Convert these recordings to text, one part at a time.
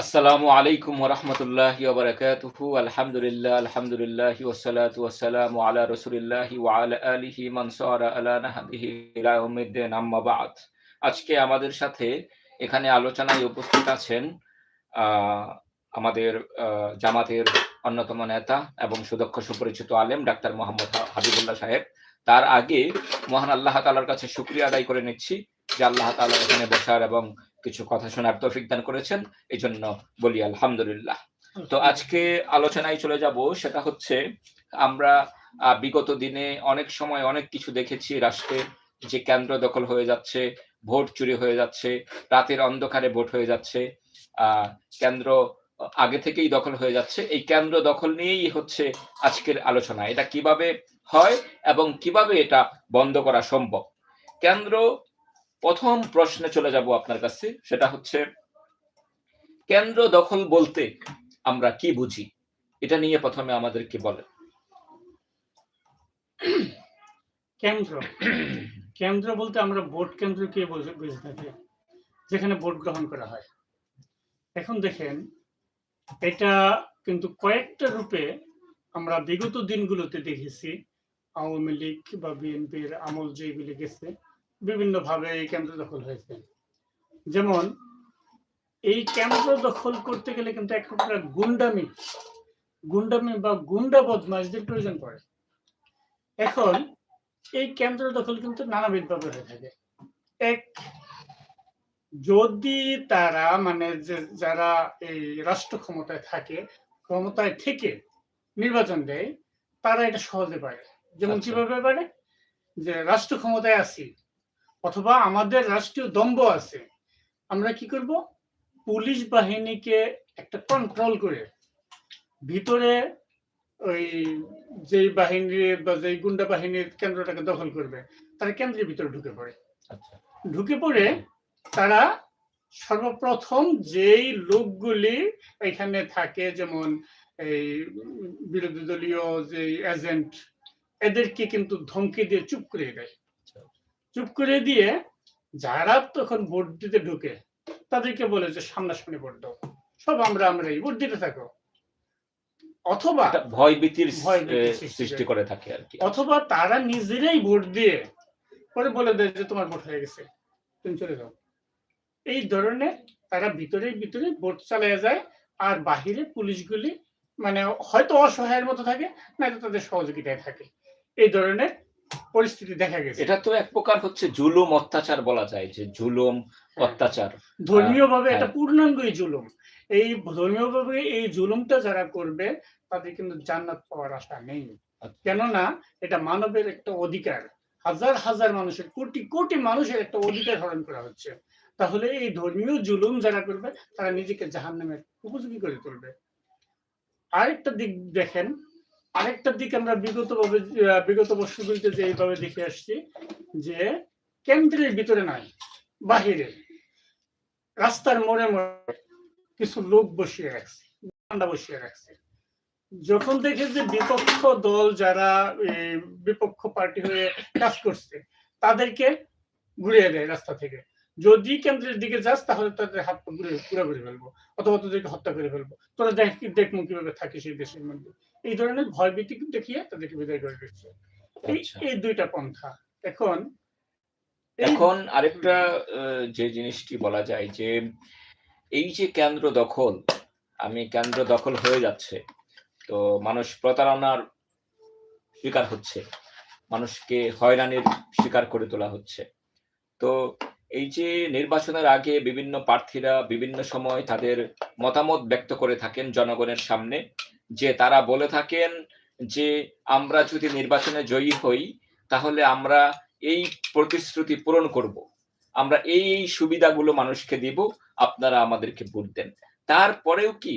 আসসালামু আলাইকুম ওরহমতুল্লাহ ওবরাকাতুহু আলহামদুলিল্লাহ আলহামদুলিল্লাহ ওয়াসসালাতু ওয়াসসালামু আলা রাসূলিল্লাহ ওয়া আলা আলিহি মান সারা আলা নাহদিহি ইলা আম্মা বাদ। আজকে আমাদের সাথে এখানে আলোচনায় উপস্থিত আছেন আমাদের জামাতের অন্যতম নেতা এবং সুদক্ষ সুপরিচিত আলেম ডাক্তার মোহাম্মদ হাবিবুল্লাহ সাহেব। তার আগে মহান আল্লাহ তাআলার কাছে শুকরিয়া আদায় করে নিচ্ছি যে আল্লাহ তাআলা এখানে বসার এবং কিছু কথা শোনার তৌফিক দান করেছেন এই জন্য বলি আলহামদুলিল্লাহ। তো আজকে আলোচনায় চলে যাব সেটা হচ্ছে আমরা বিগত দিনে অনেক সময় অনেক কিছু দেখেছি রাষ্ট্রে যে কেন্দ্র দখল হয়ে যাচ্ছে ভোট চুরি হয়ে যাচ্ছে রাতের অন্ধকারে ভোট হয়ে যাচ্ছে আহ কেন্দ্র আগে থেকেই দখল হয়ে যাচ্ছে এই কেন্দ্র দখল নিয়েই হচ্ছে আজকের আলোচনা। এটা কীভাবে হয় এবং কীভাবে এটা বন্ধ করা সম্ভব? কেন্দ্র প্রথম প্রশ্নে চলে যাব আপনার কাছে, সেটা হচ্ছে, কেন্দ্র দখল বলতে আমরা কি বুঝি? এটা নিয়ে প্রথমে আমাদেরকে বলেন। কেন্দ্র। কেন্দ্র বলতে আমরা ভোট কেন্দ্রকে বুঝে বুঝে থাকি, যেখানে ভোট গ্রহণ করা হয়। এখন দেখেন, এটা কিন্তু কয়েকটা রূপে আমরা বিগত দিনগুলোতে দেখেছি, আওয়ামী লীগ বা বিএনপির আমল যেগুলি গেছে বিভিন্ন ভাবে এই কেন্দ্র দখল হয়েছে। যেমন এই কেন্দ্র দখল করতে গেলে কিন্তু এক প্রকার গুন্ডামি গুন্ডামি বা গুন্ডা বদমাশদের প্রয়োজন পড়ে। এখন এই কেন্দ্র দখল কিন্তু নানাবিধ ভাবে হয়ে থাকে। এক যদি তারা মানে যে যারা এই রাষ্ট্র ক্ষমতায় থাকে ক্ষমতায় থেকে নির্বাচন দেয় তারা এটা সহজে পারে। যেমন আচ্ছা। কীভাবে পারে? যে রাষ্ট্র ক্ষমতায় আছি অথবা আমাদের রাষ্ট্রীয় দম্ভ আছে। আমরা কি করব? পুলিশ বাহিনীকে একটা কন্ট্রোল করে ভিতরে ওই যে বাহিনীর বা যে গুন্ডা বাহিনীর কেন্দ্রটাকে দখল করবে তারা কেন্দ্রের ভিতরে ঢুকে পড়ে। আচ্ছা। ঢুকে পড়ে তারা সর্বপ্রথম যেই লোকগুলি এখানে থাকে যেমন এই বিরোধী দলীয় যে এজেন্ট এদেরকে কিন্তু ধমকি দিয়ে চুপ করে দেয়। চুপ করে দিয়ে যারা তখন ভোট দিতে ঢুকে তাদেরকে বলে যে সামনাসামনি ভোট দাও। সব আমরা আমরাই ভোট দিতে থাকো। অথবা ভয় ভীতির সৃষ্টি করে। থাকে আর কি। অথবা তারা নিজেরাই ভোট দিয়ে পরে বলে দেয় যে তোমার ভোট হয়ে গেছে তুমি চলে যাও। এই ধরনের তারা ভিতরে ভিতরে ভোট চালিয়ে যায় আর বাহিরে পুলিশগুলি মানে হয়তো অসহায়ের মতো থাকে নয়তো তাদের সহযোগিতায় থাকে। এই ধরনের পরিস্থিতি দেখা গেছে। এটা তো এক প্রকার হচ্ছে জুলুম অত্যাচার বলা যায় যে জুলুম অত্যাচার। ধর্মীয় ভাবে হ্যাঁ। এটা পূর্ণাঙ্গই জুলুম। এই ধর্মীয় ভাবে এই জুলুমটা যারা করবে তাদের কিন্তু জান্নাত পাওয়ার আশা নেই। আচ্ছা। কেননা এটা মানবের একটা অধিকার। হাজার হাজার মানুষের কোটি কোটি মানুষের একটা অধিকার হরণ করা হচ্ছে। তাহলে এই ধর্মীয় জুলুম যারা করবে তারা নিজেকে জাহান নামের উপযোগী করে তুলবে। আরেকটা দিক দেখেন আরেকটা দিক আমরা বিগত বিগত বছরগুলিতে যে এইভাবে দেখে আসছি যে কেন্দ্রের ভিতরে নয়, বাহিরে। রাস্তার মোড়ে মোড়ে কিছু লোক বসিয়ে রাখছে ঠান্ডা বসিয়ে রাখছে। যখন দেখে যে বিপক্ষ দল যারা বিপক্ষ পার্টি হয়ে কাজ করছে, তাদেরকে ঘুরিয়ে দেয় রাস্তা থেকে। যদি কেন্দ্রের দিকে যাস, তাহলে তাদের হাত ঘুরে করে ফেলব, অথবা তোদেরকে হত্যা করে ফেলব। তোরা দেখ দেখব কীভাবে থাকে সেই দেশের মধ্যে। এই ধরনের ভয় ভীতি দেখিয়ে তাদেরকে বিদায় করে দিচ্ছে এই। দুইটা পন্থা। এখন এখন আরেকটা যে জিনিসটি বলা যায় যে এই যে কেন্দ্র দখল আমি কেন্দ্র দখল হয়ে যাচ্ছে তো মানুষ প্রতারণার শিকার হচ্ছে মানুষকে হয়রানির শিকার করে তোলা হচ্ছে। তো এই যে নির্বাচনের আগে বিভিন্ন প্রার্থীরা বিভিন্ন সময় তাদের মতামত ব্যক্ত করে থাকেন জনগণের সামনে যে তারা বলে থাকেন যে আমরা যদি নির্বাচনে জয়ী হই, তাহলে আমরা এই প্রতিশ্রুতি পূরণ করব। আমরা এই এই সুবিধাগুলো মানুষকে দিব, আপনারা আমাদেরকে ভোট দেন। তারপরেও কি?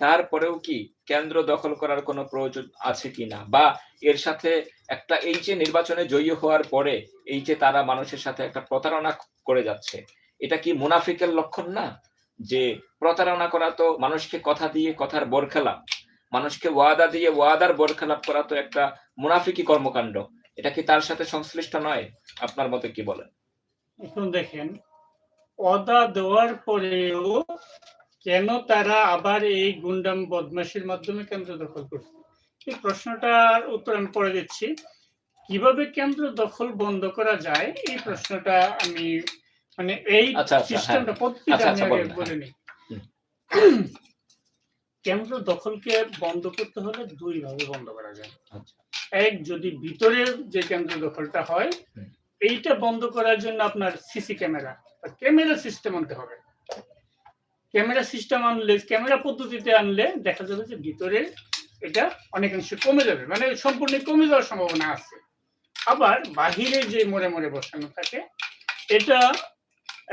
তারপরেও কি? কেন্দ্র দখল করার কোনো প্রয়োজন আছে কিনা বা এর সাথে একটা এই যে নির্বাচনে জয়ী হওয়ার পরে এই যে তারা মানুষের সাথে একটা প্রতারণা করে যাচ্ছে, এটা কি মুনাফিকের লক্ষণ না? যে প্রতারণা করা তো মানুষকে কথা দিয়ে কথার বরখেলাপ মানুষকে ওয়াদা দিয়ে ওয়াদার বরখেলাপ করা তো একটা মুনাফিকি কর্মকাণ্ড। এটা কি তার সাথে সংশ্লিষ্ট নয়? আপনার মতে কি বলেন? এখন দেখেন অদা দেওয়ার পরেও কেন তারা আবার এই গুন্ডাম বদমাশির মাধ্যমে কেন্দ্র দখল করছে? এই প্রশ্নটার উত্তর আমি পরে দিচ্ছি। কীভাবে কেন্দ্র দখল বন্ধ করা যায়? এই প্রশ্নটা আমি মানে এই আচ্ছা, আচ্ছা, সিস্টেমটা পদ্ধতিটা আচ্ছা, আমি আগে বলে নিই হুম। কেন্দ্র দখলকে বন্ধ করতে হলে দুই ভাবে বন্ধ করা যায়। আচ্ছা। এক যদি ভিতরের যে কেন্দ্র দখলটা হয় এইটা বন্ধ করার জন্য আপনার সিসি ক্যামেরা বা ক্যামেরা সিস্টেম আনতে হবে। ক্যামেরা সিস্টেম আনলে ক্যামেরা পদ্ধতিতে আনলে দেখা যাবে যে ভিতরে এটা অনেকাংশে কমে যাবে মানে সম্পূর্ণ কমে যাওয়ার সম্ভাবনা আছে। আবার বাহিরে যে মোড়ে মোড়ে বসানো থাকে এটা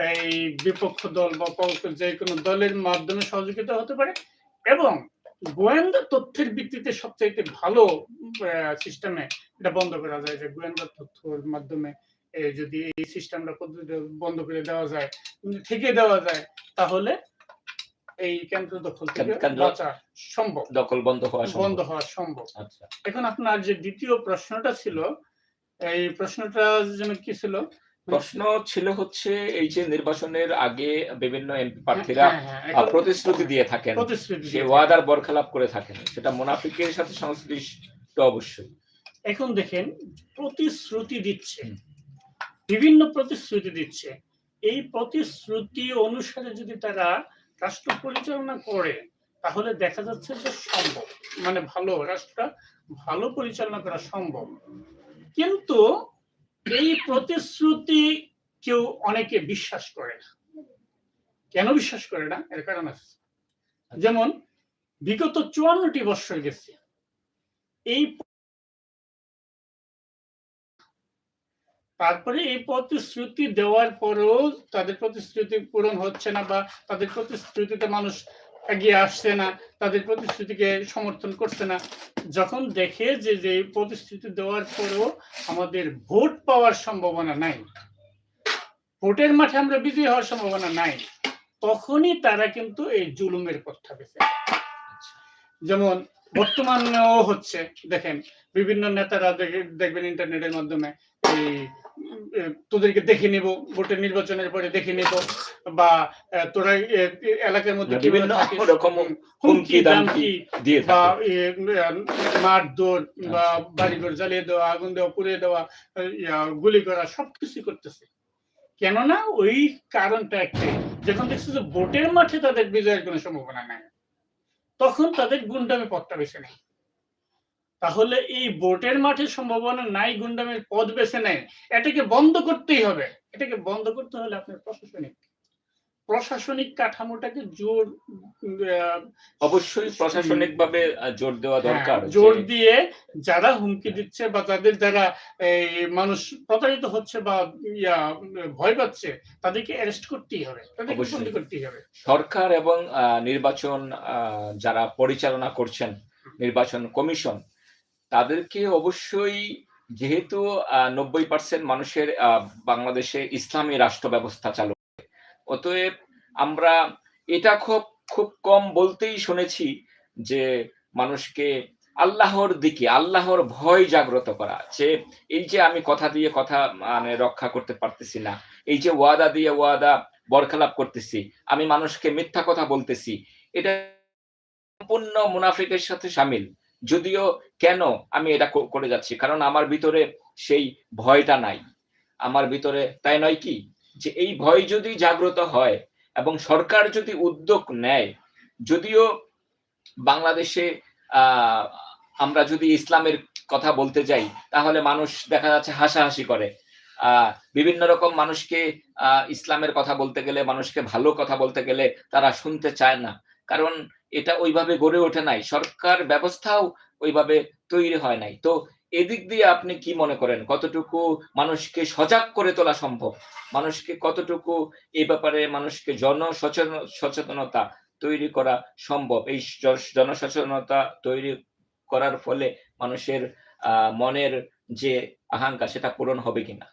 এই বিপক্ষ দল বা যে কোনো দলের মাধ্যমে সহযোগিতা হতে পারে এবং গোয়েন্দা তথ্যের ভিত্তিতে সবচাইতে ভালো সিস্টেমে এটা বন্ধ করা যায় যে গোয়েন্দা তথ্যের মাধ্যমে যদি এই সিস্টেমটা পদ্ধতি বন্ধ করে দেওয়া যায় থেকে দেওয়া যায় তাহলে এই কেন্দ্র দখল থেকে বাঁচা সম্ভব। দখল বন্ধ হওয়া বন্ধ হওয়া সম্ভব। আচ্ছা। এখন আপনার যে দ্বিতীয় প্রশ্নটা ছিল এই প্রশ্নটা যেন কি ছিল? প্রশ্ন ছিল হচ্ছে এই যে নির্বাচনের আগে বিভিন্ন এমপি প্রার্থীরা হ্যাঁ, হ্যাঁ, প্রতিশ্রুতি দিয়ে থাকেন সে ওয়াদার বরখেলাপ করে থাকেন। সেটা মুনাফিকের সাথে সংশ্লিষ্ট অবশ্যই। এখন দেখেন প্রতিশ্রুতি দিচ্ছে বিভিন্ন প্রতিশ্রুতি দিচ্ছে। এই প্রতিশ্রুতি অনুসারে যদি তারা রাষ্ট্র পরিচালনা করে তাহলে দেখা যাচ্ছে যে সম্ভব। মানে ভালো রাষ্ট্র ভালো পরিচালনা করা সম্ভব। কিন্তু এই প্রতিশ্রুতি কেউ অনেকে বিশ্বাস করে না। কেন বিশ্বাস করে না? এর কারণ আছে। যেমন, বিগত চুয়ান্নটি বৎসর গেছে। এই তারপরে এই প্রতিশ্রুতি দেওয়ার পরেও তাদের প্রতিশ্রুতি পূরণ হচ্ছে না বা তাদের প্রতিশ্রুতিতে মানুষ এগিয়ে আসছে না, তাদের প্রতিশ্রুতিকে সমর্থন করছে না। যখন দেখে যে যে প্রতিশ্রুতি দেওয়ার পরেও আমাদের ভোট পাওয়ার সম্ভাবনা নাই, ভোটের মাঠে আমরা বিজয়ী হওয়ার সম্ভাবনা নাই, তখনই তারা কিন্তু এই জুলুমের পথটা বেছে যেমন বর্তমানেও হচ্ছে, দেখেন, বিভিন্ন নেতারা দেখে- দেখবেন ইন্টারনেটের মাধ্যমে এই তোদেরকে দেখে নিব ভোটের নির্বাচনের পরে দেখে নিব বা তোরা এলাকার মধ্যে বিভিন্ন রকম হুমকি দামকি বা থাকে। এ, মার দৌড় বা আচ্ছা। বাড়িঘর জ্বালিয়ে দেওয়া আগুন দেওয়া পুড়িয়ে দেওয়া গুলি করা সবকিছু করতেছে। কেননা ওই কারণটা একটাই যখন দেখছে যে ভোটের মাঠে তাদের বিজয়ের কোনো সম্ভাবনা নাই তখন তাদের গুন্ডামি পথটা বেছে নেয়। তাহলে এই ভোটের মাঠে সম্ভাবনা নাই গুন্ডামের পথ বেছে নেয়। এটাকে বন্ধ করতেই হবে। এটাকে বন্ধ করতে হলে আপনার প্রশাসনিক প্রশাসনিক কাঠামোটাকে জোর অবশ্যই প্রশাসনিক ভাবে জোর দেওয়া দরকার হ্যাঁ, জোর দিয়ে যারা হুমকি দিচ্ছে বা যাদের দ্বারা এই মানুষ প্রতারিত হচ্ছে বা ইয়া ভয় পাচ্ছে তাদেরকে অ্যারেস্ট করতেই হবে। তাদেরকে। করতেই হবে। সরকার এবং আহ, নির্বাচন আহ, যারা পরিচালনা করছেন নির্বাচন কমিশন তাদেরকে অবশ্যই যেহেতু নব্বই পার্সেন্ট মানুষের বাংলাদেশে ইসলামী রাষ্ট্র ব্যবস্থা চালু অতএব আমরা এটা খুব খুব কম বলতেই শুনেছি যে মানুষকে আল্লাহর দিকে, আল্লাহর ভয় জাগ্রত করা, যে এই যে আমি কথা দিয়ে কথা মানে রক্ষা করতে পারতেছি না, এই যে ওয়াদা দিয়ে ওয়াদা বরখেলাপ করতেছি, আমি মানুষকে মিথ্যা কথা বলতেছি, এটা সম্পূর্ণ মুনাফিকের সাথে সামিল। যদিও কেন আমি এটা করে যাচ্ছি? কারণ আমার ভিতরে সেই ভয়টা নাই। আমার ভিতরে তাই নয় কি? যে এই ভয় যদি জাগ্রত হয় এবং সরকার যদি উদ্যোগ নেয়, যদিও বাংলাদেশে আমরা যদি ইসলামের কথা বলতে যাই, তাহলে মানুষ দেখা যাচ্ছে হাসাহাসি করে। বিভিন্ন রকম মানুষকে ইসলামের কথা বলতে গেলে, মানুষকে ভালো কথা বলতে গেলে তারা শুনতে চায় না। কারণ এটা ওইভাবে গড়ে ওঠে নাই। সরকার ব্যবস্থাও ওইভাবে তৈরি হয় নাই। তো এদিক দিয়ে আপনি কি মনে করেন? কতটুকু মানুষকে সজাগ করে তোলা সম্ভব? মানুষকে কতটুকু এই ব্যাপারে মানুষকে জন সচেতনতা তৈরি করা সম্ভব? এই জনসচেতনতা তৈরি করার ফলে মানুষের মনের যে আকাঙ্ক্ষা সেটা পূরণ হবে কিনা?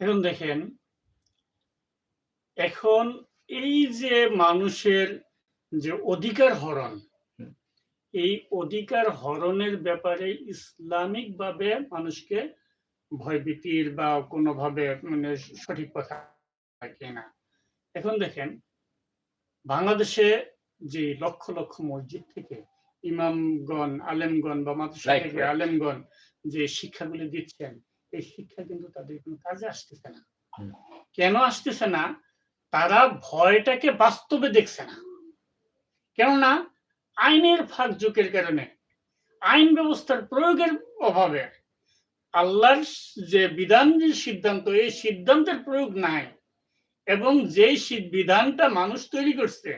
এখন দেখেন, এখন এই যে মানুষের যে অধিকার হরণ। এই অধিকার হরণের ব্যাপারে ইসলামিক ভাবে মানুষকে ভয়ভীতির বা কোনোভাবে মানে সঠিক কথা থাকে না। এখন দেখেন বাংলাদেশে যে লক্ষ লক্ষ মসজিদ থেকে ইমামগণ আলেমগণ বা মাদ্রাসা থেকে আলেমগণ যে শিক্ষাগুলি দিচ্ছেন এই শিক্ষা কিন্তু তাদের কোনো কাজে আসতেছে না। কেন আসতেছে না? তারা ভয়টাকে বাস্তবে দেখছে না। কেননা আইনের ফাঁক যুগের কারণে, আইন ব্যবস্থার প্রয়োগের অভাবে আল্লাহর যে বিধান, যে সিদ্ধান্ত, এই সিদ্ধান্তের প্রয়োগ নাই এবং যেই বিধানটা মানুষ তৈরি করছে,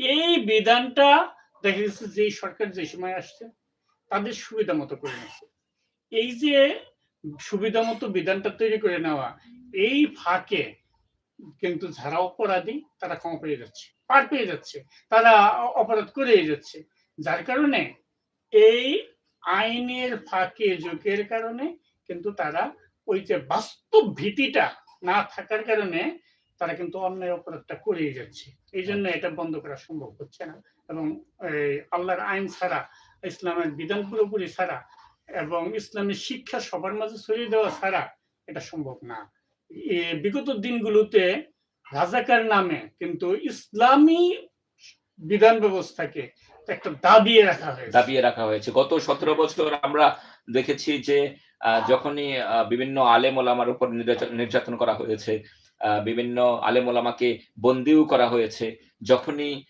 এই বিধানটা দেখা গেছে যে সরকার যে সময় আসছে, তাদের সুবিধা মতো করে নিচ্ছে। এই যে সুবিধা মতো বিধানটা তৈরি করে নেওয়া, এই ফাঁকে কিন্তু যারা অপরাধী, তারা ক্ষমা পেয়ে যাচ্ছে। পার পেয়ে যাচ্ছে তারা অপরাধ করে যাচ্ছে। যার কারণে এই আইনের ফাঁকে যোগের কারণে কিন্তু তারা ওই যে বাস্তব ভীতিটা না থাকার কারণে তারা কিন্তু অন্যায় অপরাধটা করেই যাচ্ছে। এই জন্য এটা বন্ধ করা সম্ভব হচ্ছে না এবং এই আল্লাহর আইন ছাড়া ইসলামের বিধান পুরোপুরি ছাড়া এবং ইসলামের শিক্ষা সবার মাঝে ছড়িয়ে দেওয়া ছাড়া এটা সম্ভব না। বিগত দিনগুলোতে রাজাকার নামে, কিন্তু ইসলামী বিধান ব্যবস্থাকে একটা দাবিয়ে রাখা হয়েছে। দাবিয়ে রাখা হয়েছে। গত সতেরো বছর আমরা দেখেছি যে যখনই বিভিন্ন আলেম ওলামার উপর নির্যাতন- করা হয়েছে বিভিন্ন আলেম ওলামাকে বন্দিও করা হয়েছে, যখনই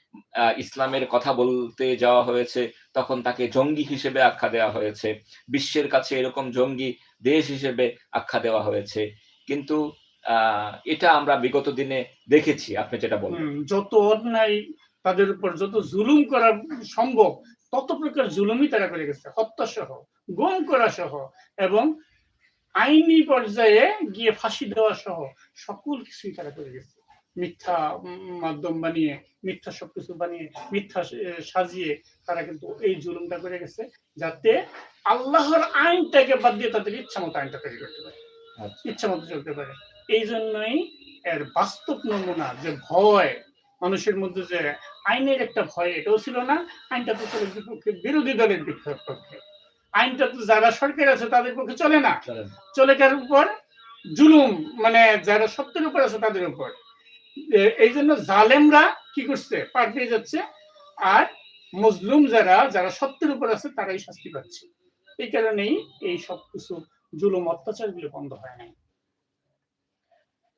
ইসলামের কথা বলতে যাওয়া হয়েছে, তখন তাকে জঙ্গি হিসেবে আখ্যা দেওয়া হয়েছে। বিশ্বের কাছে এরকম জঙ্গি দেশ হিসেবে আখ্যা দেওয়া হয়েছে। কিন্তু এটা আমরা বিগত দিনে দেখেছি আপনি যেটা বললেন। হুম, যত অন্যায় তাদের উপর যত জুলুম করা সম্ভব তত প্রকার জুলুমই তারা করে গেছে। হত্যা সহ গম করা সহ এবং আইনি পর্যায়ে গিয়ে ফাঁসি দেওয়া সহ সকল কিছুই তারা করে গেছে। মিথ্যা মাধ্যম বানিয়ে মিথ্যা সবকিছু বানিয়ে মিথ্যা সাজিয়ে তারা কিন্তু এই জুলুমটা করে গেছে যাতে আল্লাহর আইনটাকে বাদ দিয়ে তাদের ইচ্ছা মতো আইনটা তৈরি করতে পারে। আচ্ছা। ইচ্ছা মতো চলতে পারে। এই জন্যই এর বাস্তব নমুনা যে ভয় মানুষের মধ্যে যে আইনের একটা ভয় এটাও ছিল না। আইনটা তো চলে বিপক্ষে বিরোধী দলের পক্ষে। আইনটা তো যারা সরকার আছে তাদের পক্ষে চলে না। চলে কার উপর? জুলুম মানে যারা সত্যের উপর আছে তাদের উপর। এই জন্য জালেমরা কি করছে? পার পেয়ে যাচ্ছে। আর মজলুম যারা যারা সত্যের উপর আছে তারাই শাস্তি পাচ্ছে। এই কারণেই এই সব কিছু জুলুম অত্যাচারগুলো বন্ধ হয় নাই।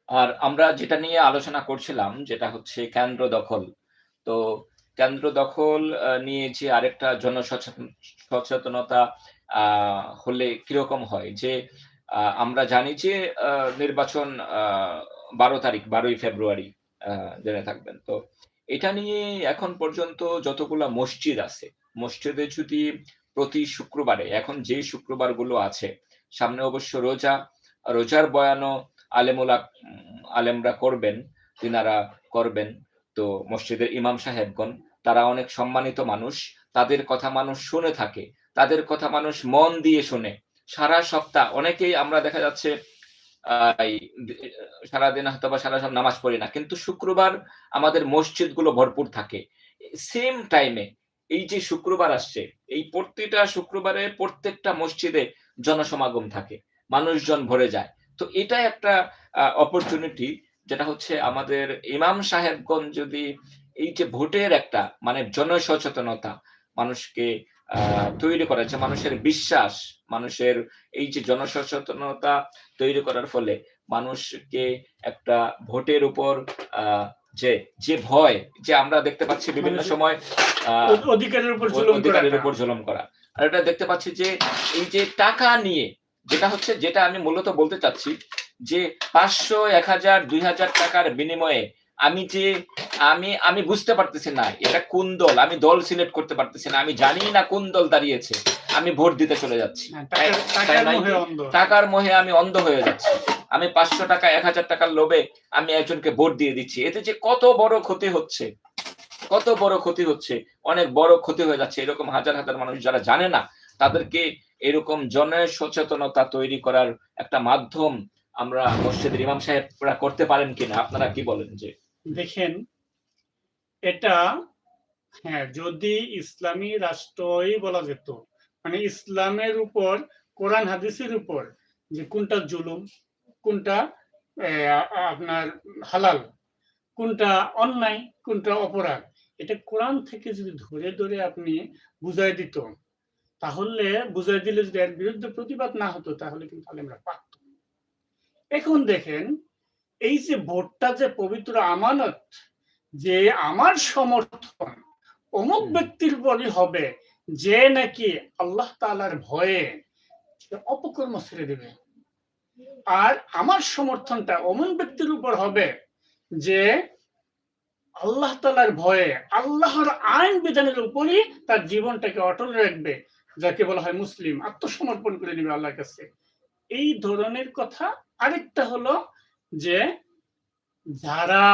আর আমরা যেটা নিয়ে আলোচনা করছিলাম যেটা হচ্ছে কেন্দ্র দখল। তো কেন্দ্র দখল নিয়ে যে আরেকটা জনসচেতন, সচেতনতা হলে কীরকম হয়? যে আমরা জানি যে নির্বাচন বারো তারিখ, বারোই ফেব্রুয়ারি জেনে থাকবেন। তো এটা নিয়ে এখন পর্যন্ত যতগুলা মসজিদ আছে, মসজিদে যদি প্রতি শুক্রবারে, এখন যে শুক্রবারগুলো আছে, সামনে অবশ্য রোজা, রোজার বয়ানও আলেমুলা আলেমরা করবেন, তিনারা করবেন। তো মসজিদের ইমাম সাহেবগণ, তারা অনেক সম্মানিত মানুষ, তাদের কথা মানুষ শুনে থাকে, তাদের কথা মানুষ মন দিয়ে শুনে। সারা সপ্তাহ, অনেকেই আমরা দেখা যাচ্ছে সারাদিন হয়তো বা সারা সব নামাজ পড়ি না, কিন্তু শুক্রবার আমাদের মসজিদগুলো ভরপুর থাকে। সেম টাইমে এই যে শুক্রবার আসছে, এই প্রতিটা শুক্রবারে প্রত্যেকটা মসজিদে জনসমাগম থাকে, মানুষজন ভরে যায়। তো এটা একটা অপরচুনিটি যেটা হচ্ছে আমাদের ইমাম সাহেবগণ যদি এই যে ভোটের একটা মানে জনসচেতনতা মানুষকে তৈরি করা যে মানুষের বিশ্বাস মানুষের এই যে জনসচেতনতা তৈরি করার ফলে মানুষকে একটা ভোটের উপর আহ, যে যে ভয় যে আমরা দেখতে পাচ্ছি বিভিন্ন সময় আহ, অধিকারের উপর অধিকারের উপর জুলুম করা। আর এটা দেখতে পাচ্ছি যে এই যে টাকা নিয়ে যেটা হচ্ছে যেটা আমি মূলত বলতে চাচ্ছি যে পাঁচশো এক হাজার দুই হাজার টাকার বিনিময়ে আমি যে আমি আমি বুঝতে পারতেছি না এটা কোন দল আমি দল সিলেক্ট করতে পারতেছি না আমি জানি না কোন দল দাঁড়িয়েছে আমি ভোট দিতে চলে যাচ্ছি। হ্যাঁ, টাকার- মোহে আমি অন্ধ হয়ে যাচ্ছি। আমি পাঁচশো টাকা এক হাজার টাকার লোভে আমি একজনকে ভোট দিয়ে দিচ্ছি। এতে যে কত বড় ক্ষতি হচ্ছে কত বড় ক্ষতি হচ্ছে অনেক বড় ক্ষতি হয়ে যাচ্ছে এরকম হাজার হাজার মানুষ যারা জানে না তাদেরকে এরকম জন সচেতনতা তৈরি করার একটা মাধ্যম আমরা মসজিদের ইমাম সাহেবরা করতে পারেন কিনা? আপনারা কি বলেন যে? দেখেন, এটা হ্যাঁ যদি ইসলামী রাষ্ট্রই বলা যেত মানে ইসলামের উপর, কোরআন হাদিসের উপর যে কোনটা জুলুম, কোনটা আপনার হালাল, কোনটা অন্যায়, কোনটা অপরাধ, এটা কোরআন থেকে যদি ধরে ধরে আপনি বুঝাই দিত তাহলে বুঝাই দিলে যদি এর বিরুদ্ধে প্রতিবাদ না হতো তাহলে কিন্তু আলেমরা পারত এখন দেখেন এই যে ভোটটা যে পবিত্র আমানত যে আমার সমর্থন অমুক ব্যক্তির পরই হবে যে নাকি আল্লাহ তাআলার ভয়ে অপকর্ম ছেড়ে দেবে। আর আমার সমর্থনটা অমন ব্যক্তির উপর হবে যে আল্লাহ তালার ভয়ে আল্লাহর আইন বিধানের উপরই তার জীবনটাকে অটল রাখবে। যাকে বলা হয় মুসলিম, আত্মসমর্পণ করে নেবে আল্লাহর কাছে। এই ধরনের কথা আরেকটা হলো যে যারা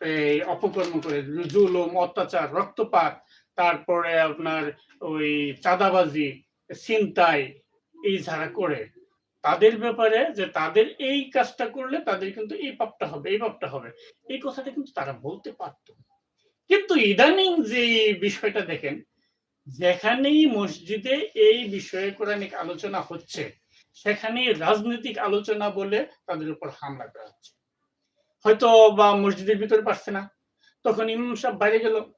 এই অপকর্ম করে, জুলুম, অত্যাচার, রক্তপাত, তারপরে আপনার ওই চাঁদাবাজি, ছিনতাই, এই যারা করে, তাদের ব্যাপারে যে তাদের এই কাজটা করলে তাদের কিন্তু এই পাপটা হবে, এই পাপটা হবে। এই কথাটা কিন্তু তারা বলতে পারত। কিন্তু ইদানিং যে বিষয়টা দেখেন যেখানেই মসজিদে এই বিষয়ে কোরআনিক আলোচনা হচ্ছে, সেখানেই রাজনৈতিক আলোচনা বলে তাদের উপর হামলা করা হচ্ছে। হয়তো বা মসজিদের ভিতরে পারছে না। তখন ইমাম সাহেব বাইরে গেল,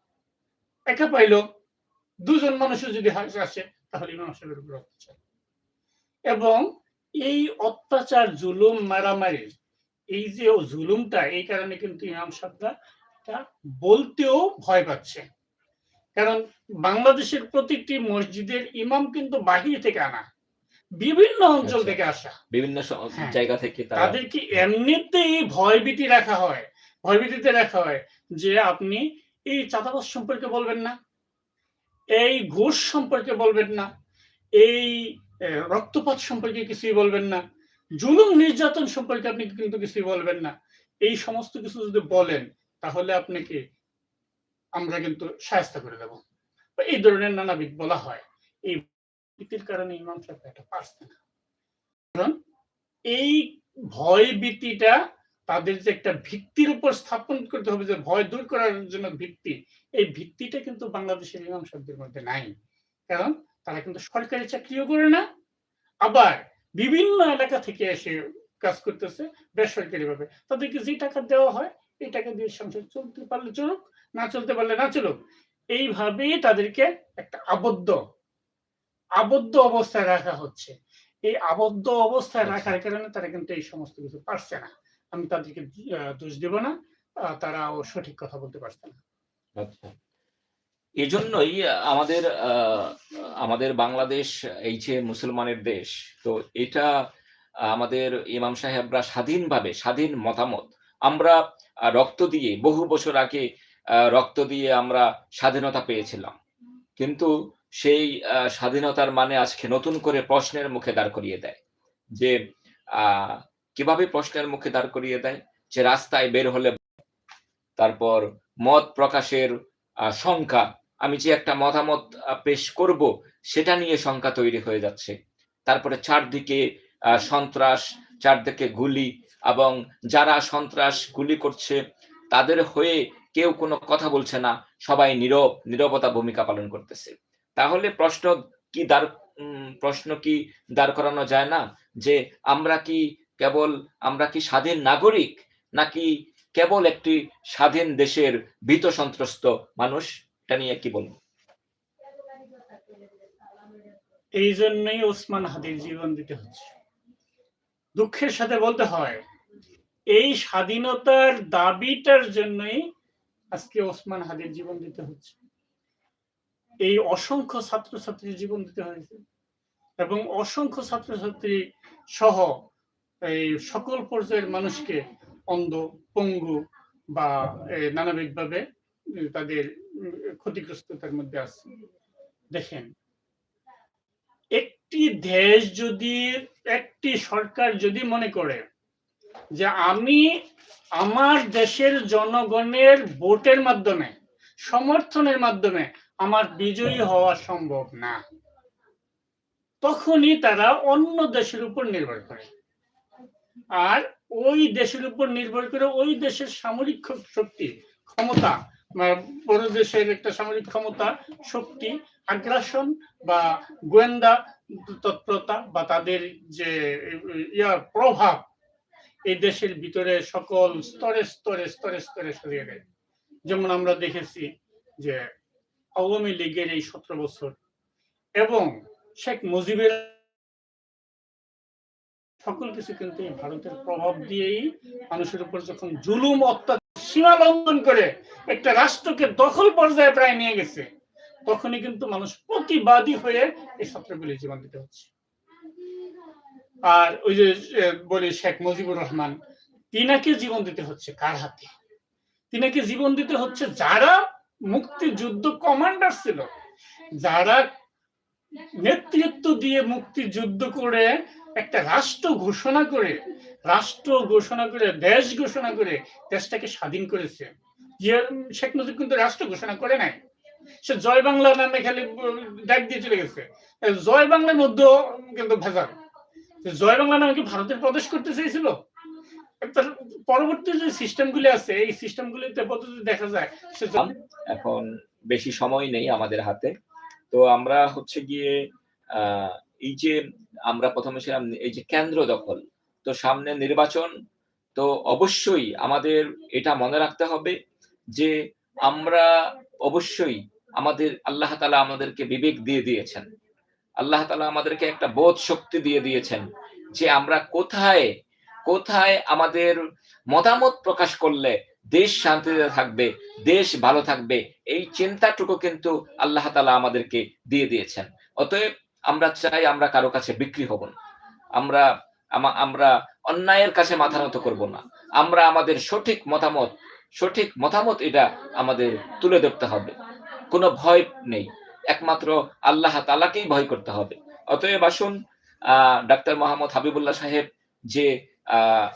একা পাইলো। দুজন মানুষও যদি হাসে, আসে, তাহলে ইমাম সাহেবের উপর অত্যাচার। এবং এই অত্যাচার, জুলুম, মারামারি, এই যে জুলুমটা, এই কারণে কিন্তু ইমাম সাহেবরা বলতেও ভয় পাচ্ছে। কারণ বাংলাদেশের প্রতিটি মসজিদের ইমাম কিন্তু বাহির থেকে আনা বিভিন্ন অঞ্চল আচ্ছা। থেকে আসা বিভিন্ন হ্যাঁ। জায়গা থেকে তারা তাদেরকে এমনিতেই ভয়ভীতি রাখা হয় ভয়ভীতিতে রাখা হয় যে আপনি এই চাঁদাবাস সম্পর্কে বলবেন না এই ঘুষ সম্পর্কে বলবেন না এই রক্তপাত সম্পর্কে কিছুই বলবেন না জুলুম নির্যাতন সম্পর্কে আপনি কিন্তু কিছুই বলবেন না এই সমস্ত কিছু যদি বলেন তাহলে আপনাকে আমরা কিন্তু সাহায্য করে দেব। এই ধরনের নানাবিধ বলা হয়। এই ভীতির কারণে ইমাম সাহেব এটা পারছে না। কারণ এই ভয় ভীতিটা তাদের যে একটা ভিত্তির উপর স্থাপন করতে হবে, যে ভয় দূর করার জন্য ভিত্তি, এই ভিত্তিটা কিন্তু বাংলাদেশের ইমাম সাহেবদের মধ্যে নাই। কারণ তারা কিন্তু সরকারি চাকরিও করে না, আবার বিভিন্ন এলাকা থেকে এসে কাজ করতেছে বেসরকারি ভাবে তাদেরকে যে টাকা দেওয়া হয়, এই টাকা দিয়ে সংসার চলতে পারলে চলুক না চলতে পারলে না চলুক। এইভাবেই তাদেরকে একটা আবদ্ধ আবদ্ধ অবস্থায় রাখা হচ্ছে। এই আবদ্ধ অবস্থায় আচ্ছা। রাখার কারণে তারা কিন্তু এই সমস্ত কিছু পারছে না। আমি তাদেরকে দোষ দেব না আহ, তারাও সঠিক কথা বলতে পারছে না। আচ্ছা। এজন্যই আমাদের আহ, আমাদের বাংলাদেশ এই যে মুসলমানের দেশ তো এটা আমাদের ইমাম সাহেবরা স্বাধীনভাবে স্বাধীন মতামত আমরা রক্ত দিয়ে বহু বছর আগে রক্ত দিয়ে আমরা স্বাধীনতা পেয়েছিলাম। কিন্তু সেই স্বাধীনতার মানে আজকে নতুন করে প্রশ্নের মুখে দাঁড় করিয়ে দেয় যে কীভাবে প্রশ্নের মুখে দাঁড় করিয়ে দেয়? যে রাস্তায় বের হলে তারপর মত প্রকাশের শঙ্কা, আমি যে একটা মতামত পেশ করব সেটা নিয়ে শঙ্কা তৈরি হয়ে যাচ্ছে। তারপরে চারদিকে সন্ত্রাস, চারদিকে গুলি এবং যারা সন্ত্রাস গুলি করছে তাদের হয়ে কেউ কোনো কথা বলছে না, সবাই নীরব, নীরবতা ভূমিকা পালন করতেছে। তাহলে প্রশ্ন কি দাঁড় প্রশ্ন কি দাঁড় করানো যায় না? যে আমরা কি কেবল, আমরা কি স্বাধীন নাগরিক, নাকি কেবল একটি স্বাধীন দেশের ভীত সন্ত্রস্ত মানুষ? এটা নিয়ে কি বলব? এই জন্যই ওসমান হাদির জীবন দিতে হচ্ছে। দুঃখের সাথে বলতে হয়, এই স্বাধীনতার দাবিটার জন্যই আজকে ওসমান হাদির জীবন দিতে হচ্ছে। এই অসংখ্য ছাত্রছাত্রীর জীবন দিতে হয়েছে এবং অসংখ্য ছাত্রছাত্রী সহ এই সকল পর্যায়ের মানুষকে অন্ধ, পঙ্গু বা এই নানাবিধভাবে তাদের ক্ষতিগ্রস্ততার মধ্যে আছে। দেখেন, একটি দেশ যদি, একটি সরকার যদি মনে করে যে আমি আমার দেশের জনগণের ভোটের মাধ্যমে, সমর্থনের মাধ্যমে আমার বিজয়ী হওয়া সম্ভব না। তখনই তারা অন্য দেশের উপর নির্ভর করে। আর ওই দেশের উপর নির্ভর করে ওই দেশের সামরিক শক্তি, ক্ষমতা বড় দেশের একটা সামরিক ক্ষমতা, শক্তি, আগ্রাসন বা গোয়েন্দা তৎপরতা বা তাদের যে ইয়ার প্রভাব এই দেশের ভিতরে সকল স্তরে স্তরে স্তরে স্তরে সরিয়ে দেয়। যেমন আমরা দেখেছি যে আওয়ামী লীগের এই সতেরো বছর এবং শেখ মুজিবের সকল কিছু কিন্তু এই ভারতের প্রভাব দিয়েই মানুষের উপর যখন জুলুম, অত্যাচার, সীমা লঙ্ঘন করে একটা রাষ্ট্রকে দখল পর্যায়ে প্রায় নিয়ে গেছে, তখনই কিন্তু মানুষ প্রতিবাদী হয়ে এই ছাত্রগুলি জীবন দিতে হচ্ছে। আর ওই যে বলি শেখ মুজিবুর রহমান, তিনাকে জীবন দিতে হচ্ছে কার হাতে? তিনাকে জীবন দিতে হচ্ছে যারা মুক্তিযুদ্ধ কমান্ডার ছিল, যারা নেতৃত্ব দিয়ে মুক্তিযুদ্ধ করে একটা রাষ্ট্র ঘোষণা করে, রাষ্ট্র ঘোষণা করে, দেশ ঘোষণা করে দেশটাকে স্বাধীন করেছে। শেখ মুজিব কিন্তু রাষ্ট্র ঘোষণা করে নাই। সে জয় বাংলা নামে খালি ডাক দিয়ে চলে গেছে। জয় বাংলার মধ্যেও কিন্তু ভেজাল। জয় বাংলা নামে কি ভারতের প্রদেশ করতে চেয়েছিল? পরবর্তী যে সিস্টেমগুলি আছে, এই সিস্টেমগুলিতে পদ্ধতি দেখা যায় এখন বেশি সময় নেই আমাদের হাতে। তো আমরা হচ্ছে গিয়ে এই যে আমরা প্রথমে ছিলাম, এই যে কেন্দ্র দখল, তো সামনে নির্বাচন, তো অবশ্যই আমাদের এটা মনে রাখতে হবে যে আমরা অবশ্যই আমাদের, আল্লাহ তালা আমাদেরকে বিবেক দিয়ে দিয়েছেন। আল্লাহ তালা আমাদেরকে একটা বোধ শক্তি দিয়ে দিয়েছেন যে আমরা কোথায় কোথায় আমাদের মতামত প্রকাশ করলে দেশ শান্তিতে থাকবে, দেশ ভালো থাকবে, এই চিন্তাটুকু কিন্তু আল্লাহ তালা আমাদেরকে দিয়ে দিয়েছেন। অতএব আমরা চাই আমরা কারও কাছে বিক্রি হব না। আমরা আমরা অন্যায়ের কাছে মাথা নত করব না। আমরা আমাদের সঠিক মতামত সঠিক মতামত এটা আমাদের তুলে ধরতে হবে। কোনো ভয় নেই। একমাত্র আল্লাহ তালাকেই ভয় করতে হবে। অতএব আসুন ডাক্তার মোহাম্মদ হাবিবুল্লাহ সাহেব যে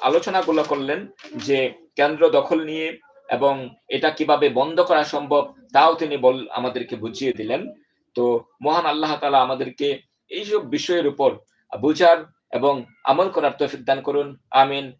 আলোচনাগুলো করলেন যে, কেন্দ্র দখল নিয়ে এবং এটা কীভাবে বন্ধ করা সম্ভব তাও তিনি বল, আমাদেরকে বুঝিয়ে দিলেন। তো মহান আল্লাহ তালা আমাদেরকে এইসব বিষয়ের উপর বুঝার এবং আমল করার তৌফিক দান করুন। আমিন।